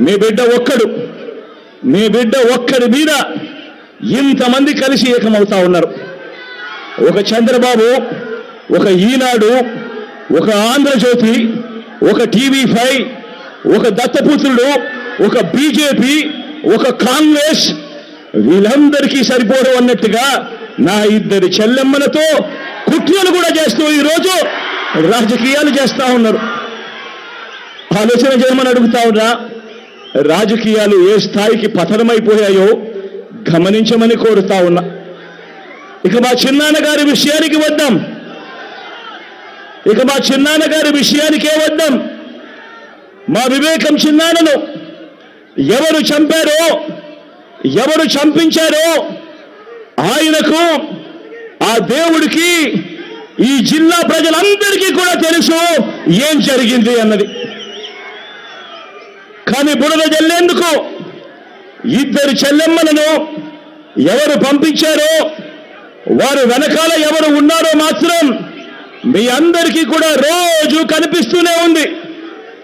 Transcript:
మీ బిడ్డ ఒక్కడు మీ బిడ్డ ఒక్కడి మీద ఇంతమంది కలిసి ఏకమవుతా ఉన్నారు. ఒక చంద్రబాబు ఒక ఈనాడు ఒక ఆంధ్రజ్యోతి ఒక టీవీ ఫైవ్ ఒక దత్తపుత్రుడు ఒక బీజేపీ ఒక కాంగ్రెస్ వీళ్ళందరికీ సరిపోరు అన్నట్టుగా నా ఇద్దరి చెల్లెమ్మలతో కుట్రలు కూడా చేస్తూ ఈరోజు రాజకీయాలు చేస్తా ఉన్నారు. ఆలోచన చేయమని అడుగుతా ఉన్నా రాజకీయాలు ఏ స్థాయికి పతనమైపోయాయో గమనించమని కోరుతా ఉన్నా. ఇక మా చిన్నాన్నగారి విషయానికి వద్దాం. ఇక మా చిన్నాన్నగారి విషయానికే వద్దాం. మా వివేకం చిన్నాన్నను ఎవరు చంపారో ఎవరు చంపించారో ఆయనకు ఆ దేవుడికి ఈ జిల్లా ప్రజలందరికీ కూడా తెలుసు ఏం జరిగింది అన్నది. ఆమె బురద జల్లేందుకు ఇద్దరు చెల్లెమ్మలను ఎవరు పంపించారో వారు వెనకాల ఎవరు ఉన్నారో మాత్రం మీ అందరికీ కూడా రోజు కనిపిస్తుంది.